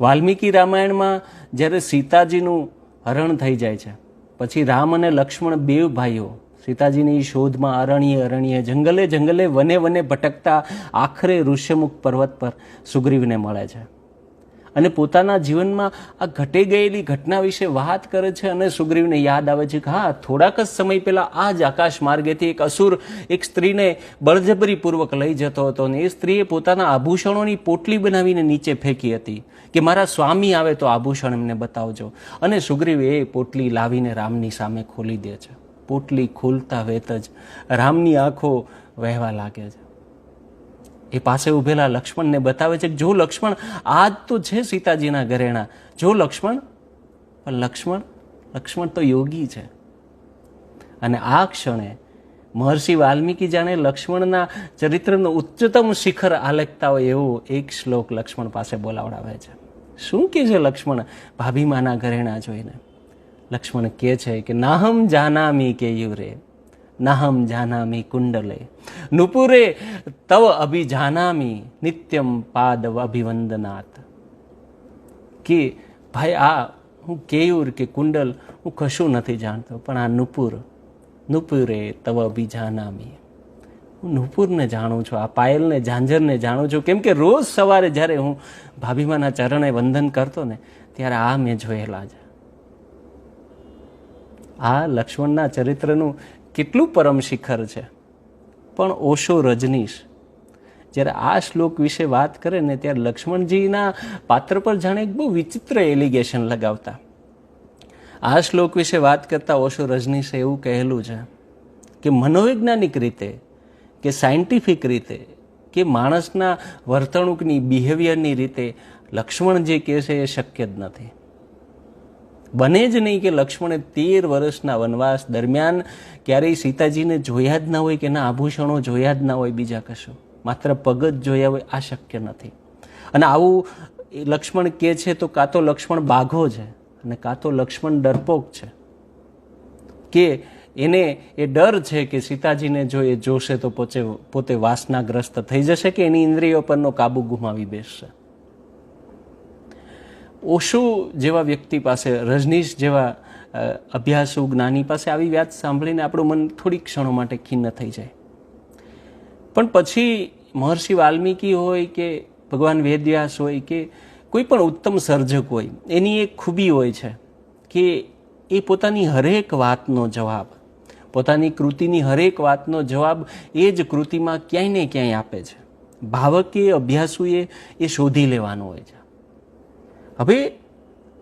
વાલ્મીકી રામાયણમાં જ્યારે સીતાજીનું હરણ થઈ જાય છે, પછી રામ અને લક્ષ્મણ બે ભાઈઓ સીતાજીની શોધમાં અરણ્ય અરણ્ય, જંગલે જંગલે વને વને ભટકતા આખરે ઋષ્યમુખ પર્વત પર સુગ્રીવને મળે છે. અને પોતાના જીવનમાં આ ઘટે ગયેલી ઘટના વિશે વાત કરે છે અને સુગ્રીવને યાદ આવે છે કે હા, થોડાક જ સમય પહેલાં આ જ આકાશ માર્ગેથી એક અસુર, એક સ્ત્રીને બળજબરીપૂર્વક લઈ જતો હતો અને એ સ્ત્રીએ પોતાના આભૂષણોની પોટલી બનાવીને નીચે ફેંકી હતી કે મારા સ્વામી આવે તો આભૂષણ એમને બતાવજો. અને સુગ્રીવ એ પોટલી લાવીને રામની સામે ખોલી દે છે. પોટલી ખોલતા વેત જ રામની આંખો વહેવા લાગે છે. એ પાસે ઉભેલા લક્ષ્મણને બતાવે છે કે જો લક્ષ્મણ આ જ તો છે સીતાજીના ઘરેણા. જો લક્ષ્મણ, પણ લક્ષ્મણ લક્ષ્મણ તો યોગી છે. અને આ ક્ષણે મહર્ષિ વાલ્મીકી જાણે લક્ષ્મણના ચરિત્રનું ઉચ્ચતમ શિખર આલેખતા હોય એવો એક શ્લોક લક્ષ્મણ પાસે બોલાવડાવે છે. શું કહે છે લક્ષ્મણ? ભાભીમાના ઘરેણા જોઈને. લક્ષ્મણ કહે છે કે નાહમ જાનામી કે યુરે. નાહમ જાનામી કુંડલે નુપુરે તવ અભિજાનામી નિત્યમ પાદવ અભિવંદનાત કે ભાઈ આ હું કેયુર કે કુંડલ હું કશું નથી જાણતો પણ આ નુપુર નુપુરે તવ અભિજાનામી હું નુપુરને જાણું છું આ પાયલને ઝાંઝરને જાણું છું કેમ કે રોજ સવારે જ્યારે હું ભાભીમાના ચરણે વંદન કરતો ને, ત્યારે આ મેં જોયેલા છે. આ લક્ષ્મણના ચરિત્રનું કેટલું પરમ શિખર છે? પણ ઓશો રજનીશ. જ્યારે આ શ્લોક વિશે વાત કરે ને ત્યારે લક્ષ્મણજીના પાત્ર પર જાણે બહુ વિચિત્ર એલિગેશન લગાવતા. આ શ્લોક વિશે વાત કરતા ઓશો રજનીશે એવું કહેલું છે કે મનોવૈજ્ઞાનિક રીતે, કે સાયન્ટિફિક રીતે, કે માણસના વર્તણૂકની બિહેવિયરની રીતે લક્ષ્મણ જે કહે છે એ શક્ય જ નથી. બને જ નહીં કે લક્ષ્મણે તેર વર્ષના વનવાસ દરમિયાન ક્યારેય સીતાજીને જોયા જ ના હોય કે એના આભૂષણો જોયા જ ના હોય બીજા કશું. માત્ર પગ જ જોયા હોય, આ શક્ય નથી. અને આવું લક્ષ્મણ કહે છે તો કાં તો લક્ષ્મણ બાઘો છે અને કાં તો લક્ષ્મણ ડરપોક છે. કે એને એ ડર છે કે સીતાજીને જો એ જોશે તો પોતે પોતે વાસનાગ્રસ્ત થઈ જશે કે એની ઇન્દ્રિયો પરનો કાબુ ગુમાવી બેસશે. ઓશો જેવા વ્યક્તિ પાસે, રજનીશ જેવા અભ્યાસુ જ્ઞાની પાસે આવી વાત સાંભળીને આપણું મન થોડી ક્ષણો માટે ખિન્ન થઈ જાય. પણ પછી મહર્ષિ વાલ્મીકી હોય કે ભગવાન વેદવ્યાસ હોય કે કોઈ પણ ઉત્તમ સર્જક હોય, એની એક ખૂબી હોય છે કે એ પોતાની હરેક વાતનો જવાબ, પોતાની કૃતિની હરેક વાતનો જવાબ એ જ કૃતિમાં ક્યાંય ને ક્યાંય આપે છે. ભાવકે અભ્યાસુએ એ શોધી લેવાનું હોય છે. હવે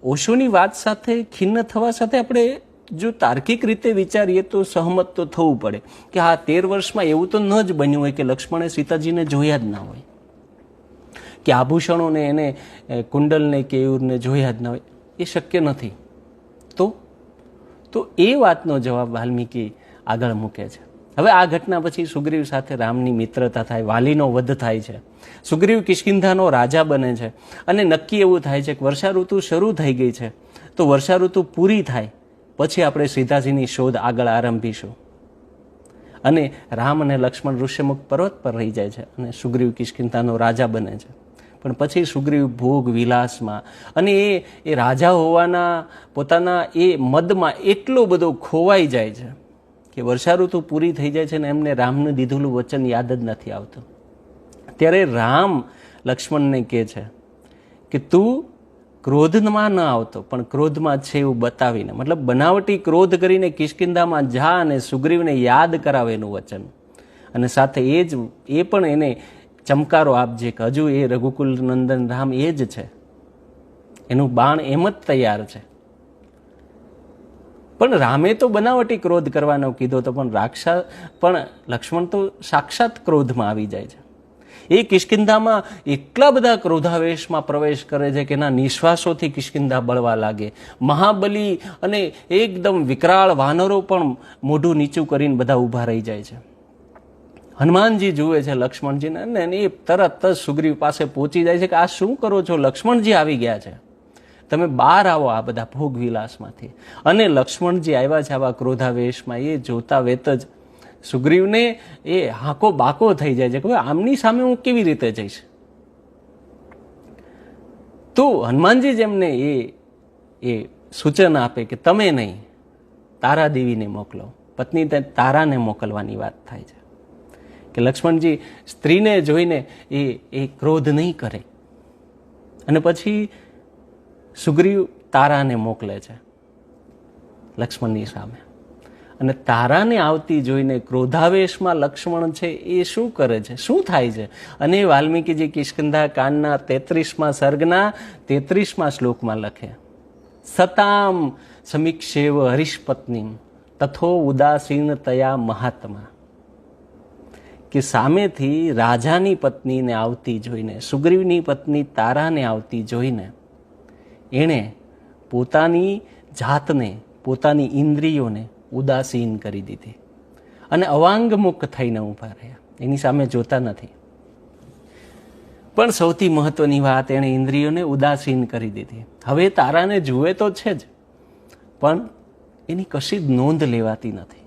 ઓશોની વાત સાથે ખિન્ન થવા સાથે આપણે જો તાર્કિક રીતે વિચારીએ તો સહમત તો થવું પડે કે હા, તેર વર્ષમાં એવું તો ન જ બન્યું હોય કે લક્ષ્મણે સીતાજીને જોયા જ ના હોય. કે આભૂષણોને એને કુંડલને કેયુરને જોયા જ ના હોય. એ શક્ય નથી. તો? તો એ વાતનો જવાબ વાલ્મીકી આગળ મૂકે છે. હવે આ ઘટના પછી સુગ્રીવ સાથે રામની મિત્રતા થાય, વાલીનો વધ થાય છે. સુગ્રીવ કિષ્કિંધાનો રાજા બને છે અને નક્કી એવું થાય છે કે વર્ષા ઋતુ શરૂ થઈ ગઈ છે. તો વર્ષા ઋતુ પૂરી થાય, પછી આપણે સીતાજીની શોધ આગળ આરંભીશું. અને રામ અને લક્ષ્મણ ઋષ્યમુખ પર્વત પર રહી જાય છે અને સુગ્રીવ કિષ્કિંધાનો રાજા બને છે. પણ પછી સુગ્રીવ ભોગ વિલાસમાં અને એ એ રાજા હોવાના, પોતાના એ મદમાં એટલો બધો ખોવાઈ જાય છે. કે વર્ષા ઋતુ પૂરી થઈ જાય છે ને એમને રામનું દીધેલું વચન યાદ જ નથી આવતું. ત્યારે રામ લક્ષ્મણને કહે છે કે તું ક્રોધમાં ન આવતો, પણ ક્રોધમાં છે એવું બતાવીને, મતલબ બનાવટી ક્રોધ કરીને કિષ્કિંધામાં જા અને સુગ્રીવને યાદ કરાવે એનું વચન. અને સાથે એ જ, એ પણ એને ચમકારો આપજે કે હજુ એ રઘુકુલ નંદન રામ એ જ છે. એનું બાણ એમ જ તૈયાર છે. પણ રામે તો બનાવટી ક્રોધ કરવાનો કીધો તો પણ રાક્ષા પણ લક્ષ્મણ તો સાક્ષાત ક્રોધમાં આવી જાય છે. એ કિષ્કિંધામાં એટલા બધા ક્રોધાવેશમાં પ્રવેશ કરે છે કે એના નિશ્વાસોથી કિષ્કિંધા બળવા લાગે. મહાબલી અને એકદમ વિકરાળ વાનરો પણ મોઢું નીચું કરીને બધા ઊભા રહી જાય છે. હનુમાનજી જુએ છે લક્ષ્મણજીને અને એ તરત જ સુગ્રીવ પાસે પહોંચી જાય છે કે આ શું કરો છો? લક્ષ્મણજી આવી ગયા છે. તમે બહાર આવો આ બધા ભોગ વિલાસમાંથી. અને લક્ષ્મણજી આવ્યા છે આવા ક્રોધાવેશમાં, એ જોતા વેત જ સુગ્રીવને એ હાકો બાકો થઈ જાય છે કે ભાઈ આમની સામે હું કેવી રીતે જઈશ? તો હનુમાનજી જેમને એ એ સૂચન આપે કે તમે નહીં, તારા દેવીને મોકલો. પત્ની તે તારાને મોકલવાની વાત થાય છે. કે લક્ષ્મણજી સ્ત્રીને જોઈને એ એ ક્રોધ નહીં કરે. અને પછી સુગ્રીવ તારાને મોકલે છે લક્ષ્મણની સામે. અને તારાને આવતી જોઈને ક્રોધાવેશમાં લક્ષ્મણ છે એ શું કરે છે? શું થાય છે? અને વાલ્મીકીજી કિષ્કંધા કાનના તેત્રીસમાં સર્ગના તેત્રીસમાં શ્લોકમાં લખે, સતામ સમીક્ષેવ હરીશપત્ની તથો ઉદાસીન તયા મહાત્મા. કે સામેથી રાજાની પત્નીને આવતી જોઈને, સુગ્રીવની પત્ની તારાને આવતી જોઈને એણે પોતાની જાતને, પોતાની ઇન્દ્રિયોને ઉદાસીન કરી દીધી. અને અવાંગમુખ થઈને ઊભા રહ્યા. એની સામે જોતા નથી. પણ સૌથી મહત્વની વાત, એણે ઇન્દ્રિયોને ઉદાસીન કરી દીધી. હવે તારાને જુએ તો છે જ, પણ એની કશી જ નોંધ લેવાતી નથી.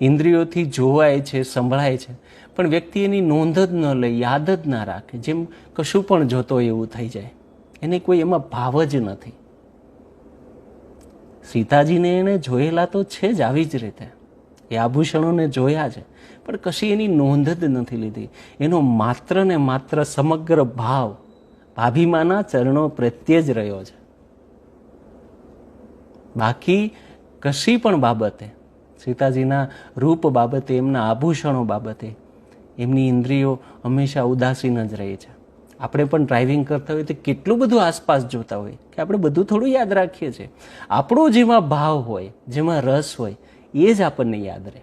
ઇન્દ્રિયોથી જોવાય છે, સંભળાય છે, પણ વ્યક્તિ એની નોંધ જ ન લે, યાદ જ ના રાખે. જેમ કશું પણ જોતો એવું થઈ જાય. એને કોઈ એમાં ભાવ જ નથી. સીતાજીને એને જોયેલા તો છે જ આવી જ રીતે. એ આભૂષણોને જોયા છે, પણ કશી એની નોંધ જ નથી લીધી. એનો માત્ર ને માત્ર સમગ્ર ભાવ ભાભીમાના ચરણો પ્રત્યે જ રહ્યો છે. બાકી કશી પણ બાબતે, સીતાજીના રૂપ બાબતે, એમના આભૂષણો બાબતે, એમની ઇન્દ્રિયો હંમેશા ઉદાસીન જ રહી છે. આપણે પણ ડ્રાઇવિંગ કરતા હોય તો કેટલું બધું આસપાસ જોતા હોય કે આપણે બધું થોડું યાદ રાખીએ છીએ. આપણો જેમાં ભાવ હોય, જેમાં રસ હોય, એ જ આપણને યાદ રહે.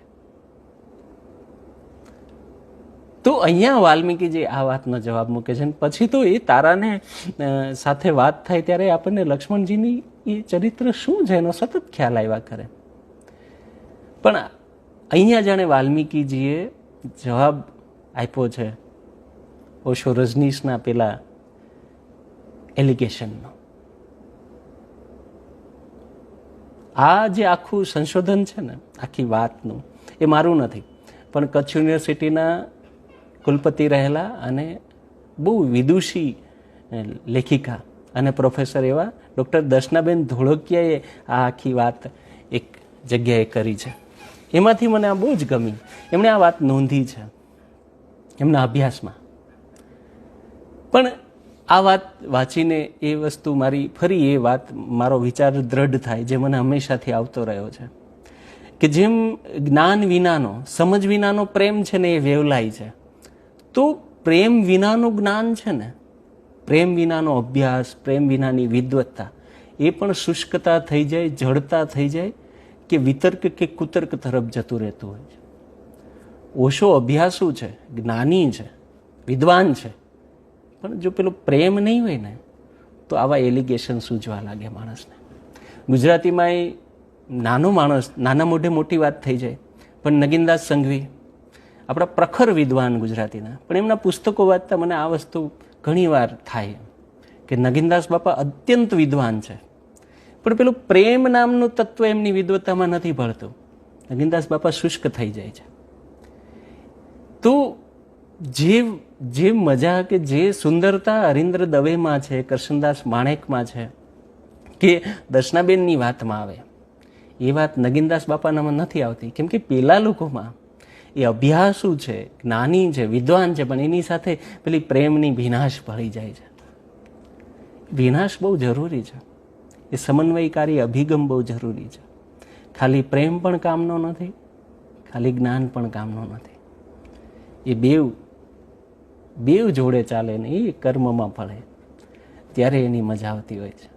તો અહીંયા વાલ્મીકીજી આ વાતનો જવાબ મૂકે છે ને પછી તો એ તારાને સાથે વાત થાય ત્યારે આપણને લક્ષ્મણજીની એ ચરિત્ર શું છે એનો સતત ખ્યાલ આવ્યા કરે. પણ અહીંયા જાણે વાલ્મીકીજીએ જવાબ આપ્યો છે ઓશો રજનીશના પેલા એલિગેશનનો. આ જે આખું સંશોધન છે ને, આખી વાતનું, એ મારું નથી. પણ કચ્છ યુનિવર્સિટીના કુલપતિ રહેલા અને બહુ વિદુષી લેખિકા અને પ્રોફેસર એવા ડૉક્ટર દર્શનાબેન ધોળકિયાએ આ આખી વાત એક જગ્યાએ કરી છે. એમાંથી મને આ બહુ જ ગમી. એમણે આ વાત નોંધી છે. એમના અભ્યાસમાં. પણ આ વાત વાંચીને એ વસ્તુ મારી ફરી એ વાત, મારો વિચાર દ્રઢ થાય, જે મને હંમેશાથી આવતો રહ્યો છે. કે જેમ જ્ઞાન વિનાનો, સમજ વિનાનો પ્રેમ છે ને એ વેવલાય છે, તો પ્રેમ વિનાનું જ્ઞાન છે ને, પ્રેમ વિનાનો અભ્યાસ, પ્રેમ વિનાની વિદ્વત્તા, એ પણ શુષ્કતા થઈ જાય, જડતા થઈ જાય, કે વિતર્ક કે કુતર્ક તરફ જતું રહેતું હોય છે. ઓશો અભ્યાસુ છે, જ્ઞાની છે, વિદ્વાન છે પણ જો પેલો પ્રેમ નહીં હોય ને, તો આવા એલિગેશન સૂજવા લાગે માણસને. ગુજરાતીમાં એ નાનો માણસ, નાના મોઢે મોટી વાત થઈ જાય, પણ નગીનદાસ સંઘવી, આપણા પ્રખર વિદ્વાન ગુજરાતીના, પણ એમના પુસ્તકો વાંચતા મને આ વસ્તુ ઘણીવાર થાય, કે નગીનદાસ બાપા અત્યંત વિદ્વાન છે. પણ પેલું પ્રેમ નામનું તત્વ એમની વિદ્વત્તામાં નથી ભળતું. નગીનદાસ બાપા શુષ્ક થઈ જાય છે. તો જે જે મજા કે જે સુંદરતા હરિન્દ્ર દવેમાં છે, કરશનદાસ માણેકમાં છે, કે દર્શનાબેનની વાતમાં આવે, એ વાત નગીનદાસ બાપાનામાં નથી આવતી. કેમ કે પેલા લોકોમાં એ અભ્યાસુ છે, જ્ઞાની છે, વિદ્વાન છે, પણ એની સાથે પેલી પ્રેમની વિનાશ ભળી જાય છે. વિનાશ બહુ જરૂરી છે. એ સમન્વયકારી અભિગમ બહુ જરૂરી છે. ખાલી પ્રેમ પણ કામનો નથી, ખાલી જ્ઞાન પણ કામનો નથી. એ બેવ બેવ જોડે ચાલે ને એ કર્મમાં ફળે ત્યારે એની મજા આવતી હોય છે.